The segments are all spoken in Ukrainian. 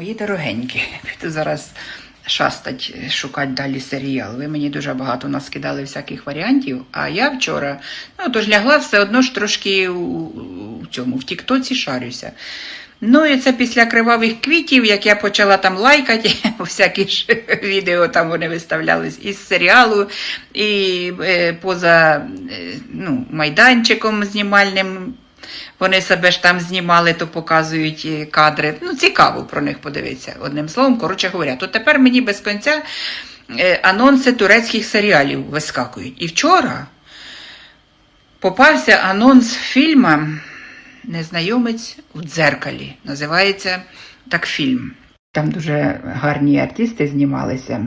Мої дорогенькі, піду зараз шастать, шукати далі серіал. Ви мені дуже багато наскидали всяких варіантів. А я вчора, ну тож лягла все одно ж трошки у, у цьому, в Тіктоці шарюся. Ну і це після кривавих квітів, як я почала там лайкати, всякі ж відео там вони виставлялись із серіалу, і е, поза е, ну, майданчиком знімальним. Вони себе ж там знімали, то показують кадри. Ну, цікаво про них подивитися. Одним словом, коротше говоря, то тепер мені без кінця е, анонси турецьких серіалів вискакують. І вчора попався анонс фільму Незнайомець у дзеркалі. Називається так фільм. Там дуже гарні артисти знімалися,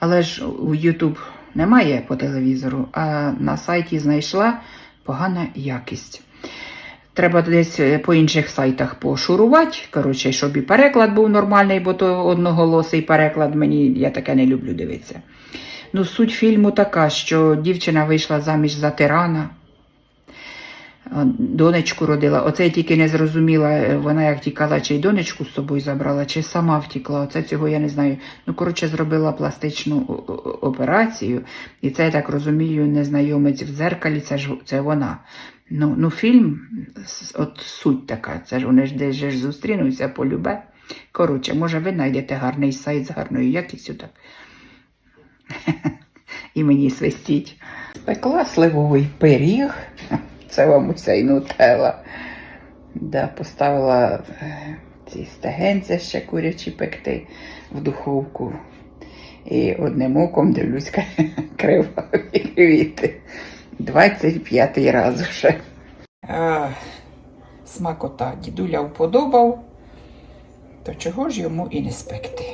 але ж у YouTube немає по телевізору, а на сайті знайшла погана якість. Треба десь е, по інших сайтах пошурувати, коротше, щоб і переклад був нормальний, бо то одноголосий переклад мені я таке не люблю дивитися. Ну, суть фільму така, що дівчина вийшла заміж за тирана, донечку родила. Оце я тільки не зрозуміла, е, вона як тікала, чи й донечку з собою забрала, чи сама втікла. Оце цього я не знаю. Ну, коротше, зробила пластичну операцію, і це, я так розумію, незнайомець в дзеркалі, це ж це вона. Ну, ну фільм, от суть така, це ж вони ж десь ж зустрінуться полюбе. Коротше, може, ви знайдете гарний сайт з гарною якістю так. І мені свистіть. Спекла сливовий пиріг. Це вам уся й нутела. Да, поставила е, ці стегенця ще курячі пекти в духовку. І одним оком дивлюсь криваві квіти. 25-й раз вже. А, смакота дідуля вподобав, то чого ж йому і не спекти?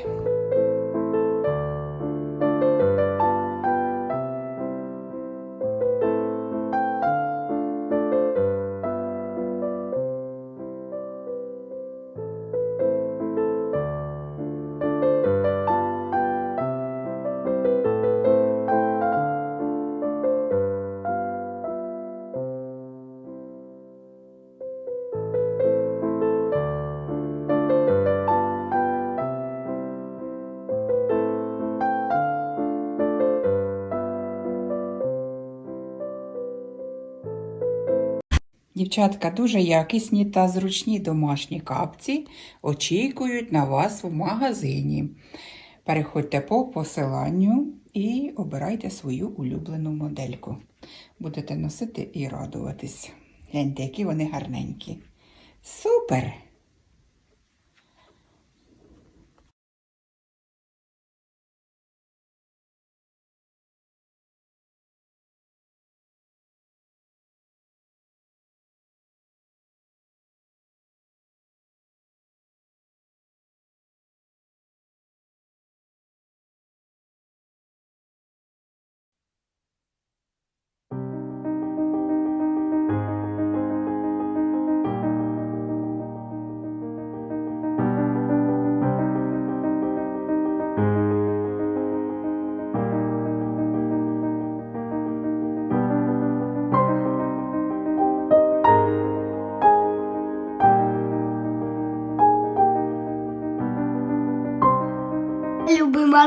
Дівчатка, дуже якісні та зручні домашні капці очікують на вас в магазині. Переходьте по посиланню і обирайте свою улюблену модельку. Будете носити і радуватись. Гляньте, які вони гарненькі. Супер!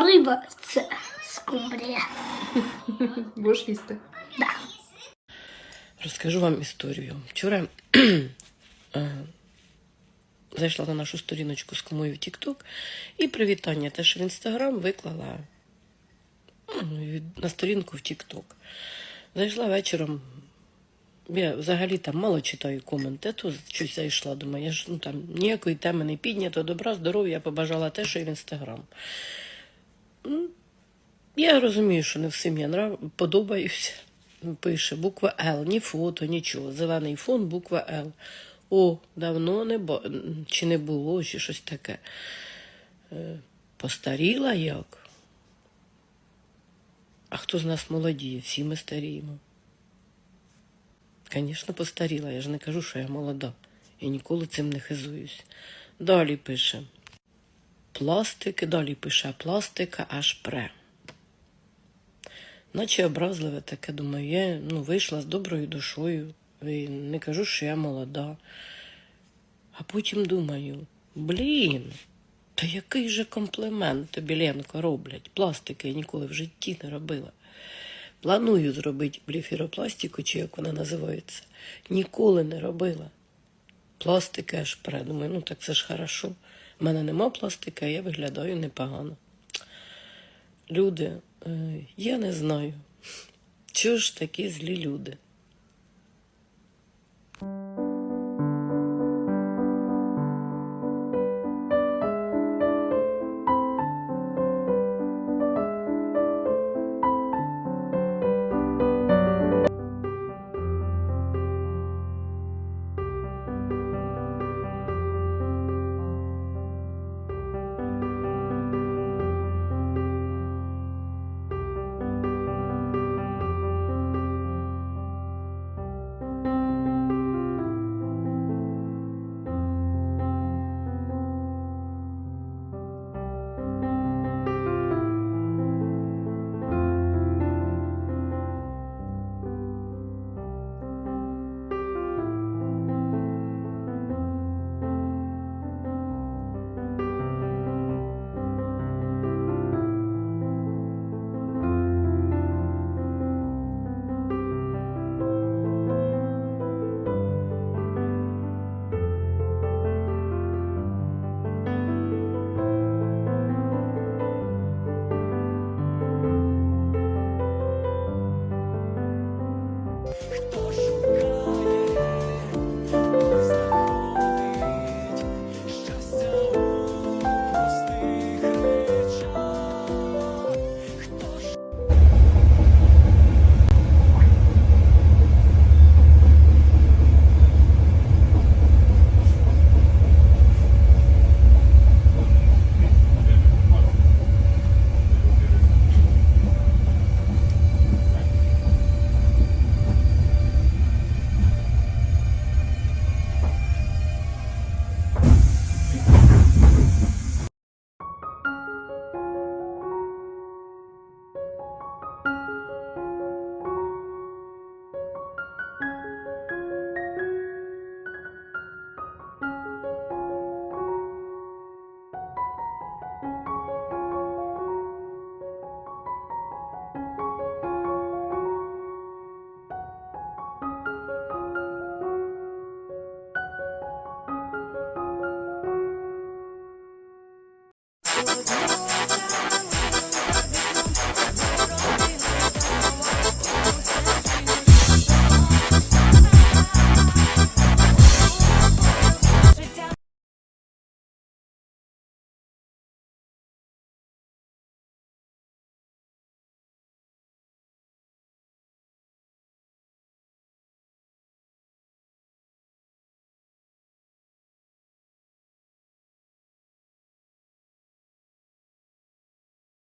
Риба це скумбрія. Будеш їсти? Да. Розкажу вам історію. Вчора е, зайшла на нашу сторіночку з комою в TikTok і привітання теж в Інстаграм виклала ну, на сторінку в TikTok. Зайшла вечором. Я взагалі там мало читаю коменти, то щось зайшла. Думаю, я ж ну, там ніякої теми не піднято, добра, здоров'я, побажала те, що і в Інстаграм. М, Я розумію, що не всім я нрав... подобаюся. Пише буква Л, ні фото, нічого. Зелений фон, буква Л. О, давно не бо... чи не було, чи щось таке. Е, Постаріла як? А хто з нас молодіє? Всі ми старіємо. Звісно, постаріла. Я ж не кажу, що я молода. Я ніколи цим не хизуюсь. Далі пише пластики, далі пише пластика аж пре. Наче образливе таке, думаю, я ну, вийшла з доброю душою. і Не кажу, що я молода. А потім думаю, блін, та який же комплімент тобі Ленко, роблять. Пластики я ніколи в житті не робила. Планую зробити бліфіропластику, чи як вона називається, ніколи не робила. Пластики аж пре. Думаю, ну так це ж хорошо. У мене нема пластика, я виглядаю непогано. Люди, «Е, я не знаю, чого ж такі злі люди.